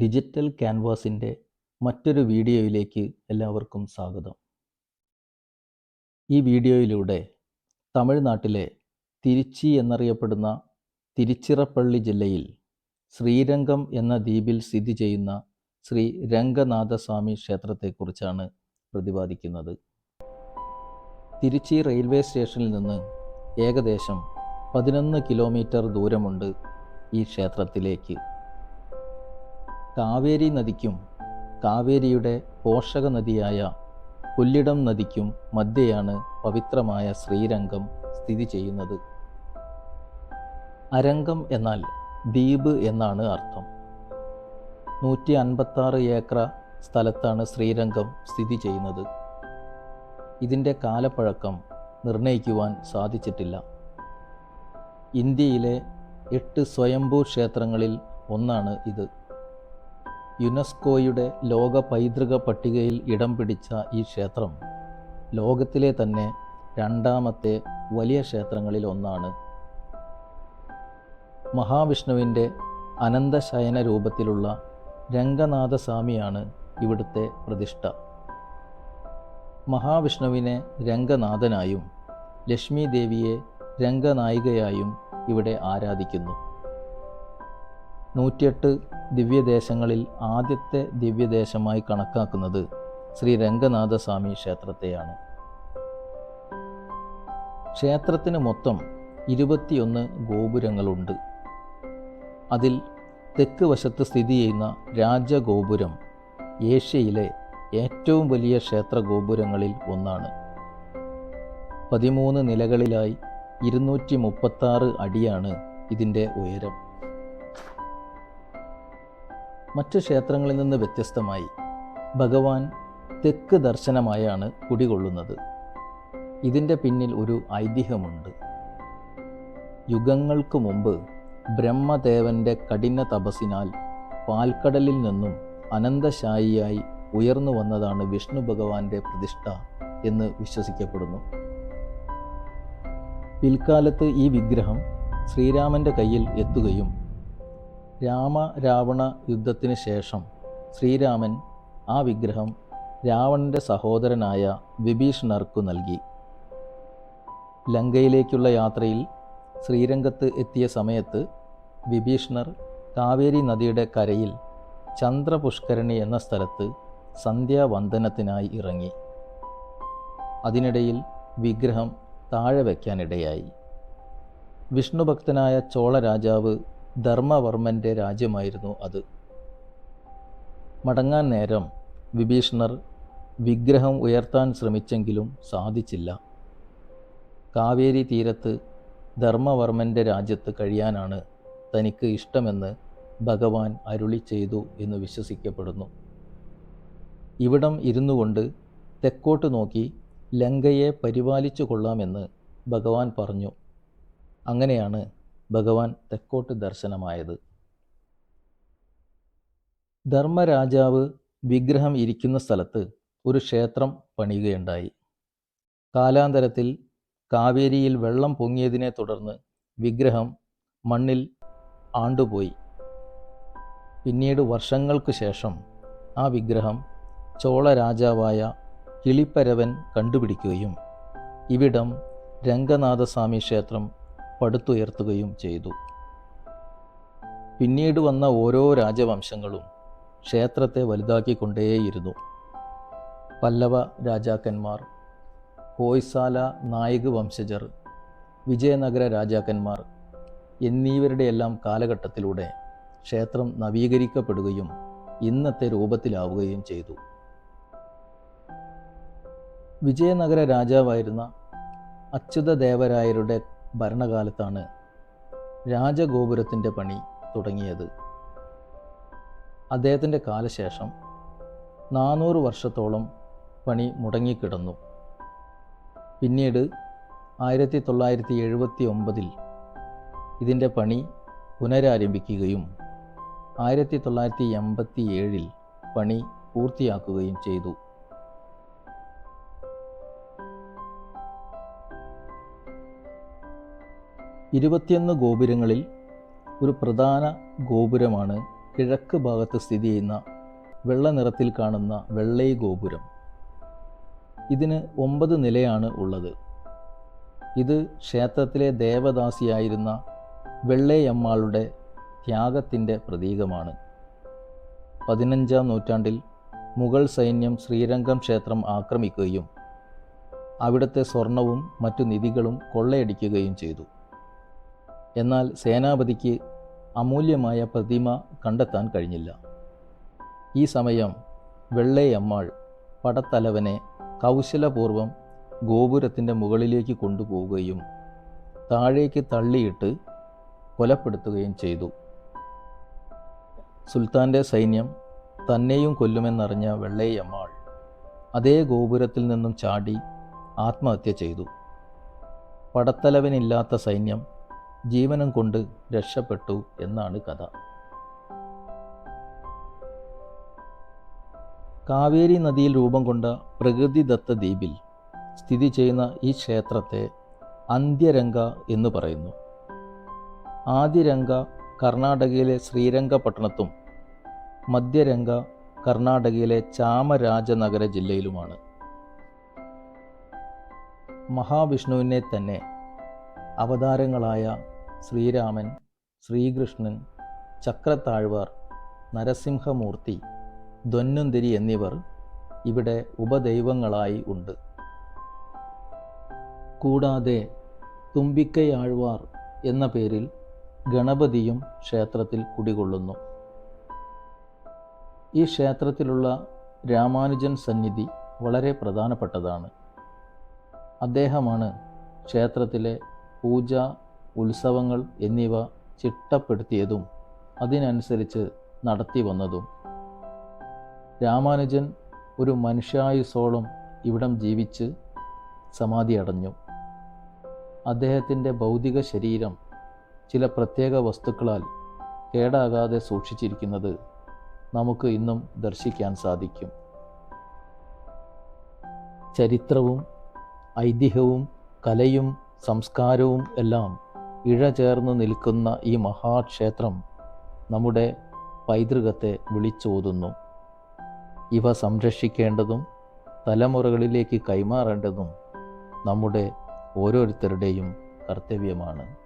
Digital ക്യാൻവാസിന്റെ മറ്റൊരു വീഡിയോയിലേക്ക് എല്ലാവർക്കും സ്വാഗതം. ഈ വീഡിയോയിലൂടെ തമിഴ്നാട്ടിലെ തിരുച്ചി എന്നറിയപ്പെടുന്ന തിരുച്ചിറപ്പള്ളി ജില്ലയിൽ ശ്രീരംഗം എന്ന ദ്വീപിൽ സ്ഥിതി ചെയ്യുന്ന ശ്രീ രംഗനാഥസ്വാമി ക്ഷേത്രത്തെക്കുറിച്ചാണ് പ്രതിപാദിക്കുന്നത്. തിരുച്ചി റെയിൽവേ സ്റ്റേഷനിൽ നിന്ന് ഏകദേശം പതിനൊന്ന് കിലോമീറ്റർ ദൂരമുണ്ട് ഈ ക്ഷേത്രത്തിലേക്ക്. കാവേരി നദിക്കും കാവേരിയുടെ പോഷക നദിയായ കൊല്ലിടം നദിക്കും മധ്യയാണ് പവിത്രമായ ശ്രീരംഗം സ്ഥിതി ചെയ്യുന്നത്. അരംഗം എന്നാൽ ദ്വീപ് എന്നാണ് അർത്ഥം. നൂറ്റി അൻപത്താറ് ഏക്കർ സ്ഥലത്താണ് ശ്രീരംഗം സ്ഥിതി ചെയ്യുന്നത്. ഇതിന്റെ കാലപ്പഴക്കം നിർണയിക്കുവാൻ സാധിച്ചിട്ടില്ല. ഇന്ത്യയിലെ എട്ട് സ്വയംഭൂ ക്ഷേത്രങ്ങളിൽ ഒന്നാണ് ഇത്. യുനെസ്കോയുടെ ലോക പൈതൃക പട്ടികയിൽ ഇടം പിടിച്ച ഈ ക്ഷേത്രം ലോകത്തിലെ തന്നെ രണ്ടാമത്തെ വലിയ ക്ഷേത്രങ്ങളിൽ ഒന്നാണ്. മഹാവിഷ്ണുവിന്റെ അനന്തശയന രൂപത്തിലുള്ള രംഗനാഥസ്വാമിയാണ് ഇവിടുത്തെ പ്രതിഷ്ഠ. മഹാവിഷ്ണുവിനെ രംഗനാഥനായും ലക്ഷ്മി ദേവിയെ രംഗനായികയായും ഇവിടെ ആരാധിക്കുന്നു. നൂറ്റിയെട്ട് ദിവ്യദേശങ്ങളിൽ ആദ്യത്തെ ദിവ്യദേശമായി കണക്കാക്കുന്നത് ശ്രീ രംഗനാഥസ്വാമി ക്ഷേത്രത്തെയാണ്. ക്ഷേത്രത്തിന് മൊത്തം ഇരുപത്തിയൊന്ന് ഗോപുരങ്ങളുണ്ട്. അതിൽ തെക്ക് വശത്ത് സ്ഥിതി ചെയ്യുന്ന രാജഗോപുരം ഏഷ്യയിലെ ഏറ്റവും വലിയ ക്ഷേത്ര ഗോപുരങ്ങളിൽ ഒന്നാണ്. പതിമൂന്ന് നിലകളിലായി ഇരുന്നൂറ്റി മുപ്പത്താറ് അടിയാണ് ഇതിന്റെ ഉയരം. മറ്റു ക്ഷേത്രങ്ങളിൽ നിന്ന് വ്യത്യസ്തമായി ഭഗവാൻ തെക്ക് ദർശനമായാണ് കുടികൊള്ളുന്നത്. ഇതിന്റെ പിന്നിൽ ഒരു ഐതിഹ്യമുണ്ട്. യുഗങ്ങൾക്ക് മുമ്പ് ബ്രഹ്മദേവന്റെ കഠിന തപസ്സിനാൽ പാൽക്കടലിൽ നിന്നും അനന്തശായിയായി ഉയർന്നു വന്നതാണ് വിഷ്ണു ഭഗവാന്റെ പ്രതിഷ്ഠ എന്ന് വിശ്വസിക്കപ്പെടുന്നു. പിൽക്കാലത്ത് ഈ വിഗ്രഹം ശ്രീരാമന്റെ കയ്യിൽ എത്തുകയും രാമ രാവണ യുദ്ധത്തിന് ശേഷം ശ്രീരാമൻ ആ വിഗ്രഹം രാവണന്റെ സഹോദരനായ വിഭീഷണർക്കു നൽകി. ലങ്കയിലേക്കുള്ള യാത്രയിൽ ശ്രീരംഗത്ത് എത്തിയ സമയത്ത് വിഭീഷണർ കാവേരി നദിയുടെ കരയിൽ ചന്ദ്രപുഷ്കരണി എന്ന സ്ഥലത്ത് സന്ധ്യാവന്ദനത്തിനായി ഇറങ്ങി. അതിനിടയിൽ വിഗ്രഹം താഴെ വയ്ക്കാനിടയായി. വിഷ്ണുഭക്തനായ ചോള രാജാവ് ധർമ്മവർമ്മന്റെ രാജ്യമായിരുന്നു അത്. മടങ്ങാൻ നേരം വിഭീഷണർ വിഗ്രഹം ഉയർത്താൻ ശ്രമിച്ചെങ്കിലും സാധിച്ചില്ല. കാവേരി തീരത്ത് ധർമ്മവർമ്മന്റെ രാജ്യത്ത് കഴിയാനാണ് തനിക്ക് ഇഷ്ടമെന്ന് ഭഗവാൻ അരുളി ചെയ്തു എന്ന് വിശ്വസിക്കപ്പെടുന്നു. ഇവിടം ഇരുന്നു കൊണ്ട് തെക്കോട്ട് നോക്കി ലങ്കയെ പരിപാലിച്ചു കൊള്ളാമെന്ന് ഭഗവാൻ പറഞ്ഞു. അങ്ങനെയാണ് ഭഗവാൻ തെക്കോട്ട് ദർശനമായത്. ധർമ്മരാജാവ് വിഗ്രഹം ഇരിക്കുന്ന സ്ഥലത്ത് ഒരു ക്ഷേത്രം പണിയുകയുണ്ടായി. കാലാന്തരത്തിൽ കാവേരിയിൽ വെള്ളം പൊങ്ങിയതിനെ തുടർന്ന് വിഗ്രഹം മണ്ണിൽ ആണ്ടുപോയി. പിന്നീട് വർഷങ്ങൾക്ക് ശേഷം ആ വിഗ്രഹം ചോള രാജാവായ കിളിപ്പരവൻ കണ്ടുപിടിക്കുകയും ഇവിടം രംഗനാഥസ്വാമി ക്ഷേത്രം പടുത്തുയർത്തുകയും ചെയ്തു. പിന്നീട് വന്ന ഓരോ രാജവംശങ്ങളും ക്ഷേത്രത്തെ വലുതാക്കിക്കൊണ്ടേയിരുന്നു. പല്ലവ രാജാക്കന്മാർ ഹോയ്സാല നായക് വംശജർ വിജയനഗര രാജാക്കന്മാർ എന്നിവരുടെയെല്ലാം കാലഘട്ടത്തിലൂടെ ക്ഷേത്രം നവീകരിക്കപ്പെടുകയും ഇന്നത്തെ രൂപത്തിലാവുകയും ചെയ്തു. വിജയനഗര രാജാവായിരുന്ന അച്യുതദേവരായരുടെ ഭരണകാലത്താണ് രാജഗോപുരത്തിന്റെ പണി തുടങ്ങിയത്. അദ്ദേഹത്തിന്റെ കാലശേഷം നാനൂറ് വർഷത്തോളം പണി മുടങ്ങിക്കിടന്നു. പിന്നീട് ആയിരത്തി തൊള്ളായിരത്തി എഴുപത്തി ഒമ്പതിൽ ഇതിന്റെ പണി പുനരാരംഭിക്കുകയും ആയിരത്തി തൊള്ളായിരത്തി എൺപത്തി ഏഴിൽ പണി പൂർത്തിയാക്കുകയും ചെയ്തു. ഇരുപത്തിയൊന്ന് ഗോപുരങ്ങളിൽ ഒരു പ്രധാന ഗോപുരമാണ് കിഴക്ക് ഭാഗത്ത് സ്ഥിതി ചെയ്യുന്ന വെള്ള നിറത്തിൽ കാണുന്ന വെള്ളൈ ഗോപുരം. ഇതിന് ഒമ്പത് നിലയാണ് ഉള്ളത്. ഇത് ക്ഷേത്രത്തിലെ ദേവദാസിയായിരുന്ന വെള്ളയമ്മാളുടെ ത്യാഗത്തിന്റെ പ്രതീകമാണ്. പതിനഞ്ചാം നൂറ്റാണ്ടിൽ മുഗൾ സൈന്യം ശ്രീരംഗം ക്ഷേത്രം ആക്രമിക്കുകയും അവിടുത്തെ സ്വർണവും മറ്റു നിധികളും കൊള്ളയടിക്കുകയും ചെയ്തു. എന്നാൽ സേനാപതിക്ക് അമൂല്യമായ പ്രതിമ കണ്ടെത്താൻ കഴിഞ്ഞില്ല. ഈ സമയം വെള്ളയമ്മാൾ പടത്തലവനെ കൗശലപൂർവം ഗോപുരത്തിന്റെ മുകളിലേക്ക് കൊണ്ടുപോവുകയും താഴേക്ക് തള്ളിയിട്ട് കൊലപ്പെടുത്തുകയും ചെയ്തു. സുൽത്താന്റെ സൈന്യം തന്നെയും കൊല്ലുമെന്നറിഞ്ഞ വെള്ളയമ്മാൾ അതേ ഗോപുരത്തിൽ നിന്നും ചാടി ആത്മഹത്യ ചെയ്തു. പടത്തലവനില്ലാത്ത സൈന്യം ജീവനം കൊണ്ട് രക്ഷപ്പെട്ടു എന്നാണ് കഥ. കാവേരി നദിയിൽ രൂപം കൊണ്ട പ്രകൃതിദത്ത ദ്വീപിൽ സ്ഥിതി ചെയ്യുന്ന ഈ ക്ഷേത്രത്തെ അന്ത്യരംഗ എന്ന് പറയുന്നു. ആദിരംഗ കർണാടകയിലെ ശ്രീരംഗപട്ടണത്തും മധ്യരംഗ കർണാടകയിലെ ചാമരാജനഗര ജില്ലയിലുമാണ്. മഹാവിഷ്ണുവിനെ തന്നെ അവതാരങ്ങളായ ശ്രീരാമൻ ശ്രീകൃഷ്ണൻ ചക്രത്താഴ്വാർ നരസിംഹമൂർത്തി ധന്വന്തിരി എന്നിവർ ഇവിടെ ഉപദൈവങ്ങളായി ഉണ്ട്. കൂടാതെ തുമ്പിക്കയാഴ്വാർ എന്ന പേരിൽ ഗണപതിയും ക്ഷേത്രത്തിൽ കുടികൊള്ളുന്നു. ഈ ക്ഷേത്രത്തിലുള്ള രാമാനുജൻ സന്നിധി വളരെ പ്രധാനപ്പെട്ടതാണ്. അദ്ദേഹമാണ് ക്ഷേത്രത്തിലെ പൂജ ഉത്സവങ്ങൾ എന്നിവ ചിട്ടപ്പെടുത്തിയതും അതിനനുസരിച്ച് നടത്തി വന്നതും. രാമാനുജൻ ഒരു മനുഷ്യായുസോളം ഇവിടം ജീവിച്ച് സമാധി അടഞ്ഞു അദ്ദേഹത്തിന്റെ ഭൗതിക ശരീരം ചില പ്രത്യേക വസ്തുക്കളാൽ കേടാകാതെ സൂക്ഷിച്ചിരിക്കുന്നത് നമുക്ക് ഇന്നും ദർശിക്കാൻ സാധിക്കും. ചരിത്രവും ഐതിഹ്യവും കലയും സംസ്കാരവും എല്ലാം ഇഴചേർന്ന് നിൽക്കുന്ന ഈ മഹാക്ഷേത്രം നമ്മുടെ പൈതൃകത്തെ വിളിച്ചോതുന്നു. ഇവ സംരക്ഷിക്കേണ്ടതും തലമുറകളിലേക്ക് കൈമാറേണ്ടതും നമ്മുടെ ഓരോരുത്തരുടെയും കർത്തവ്യമാണ്.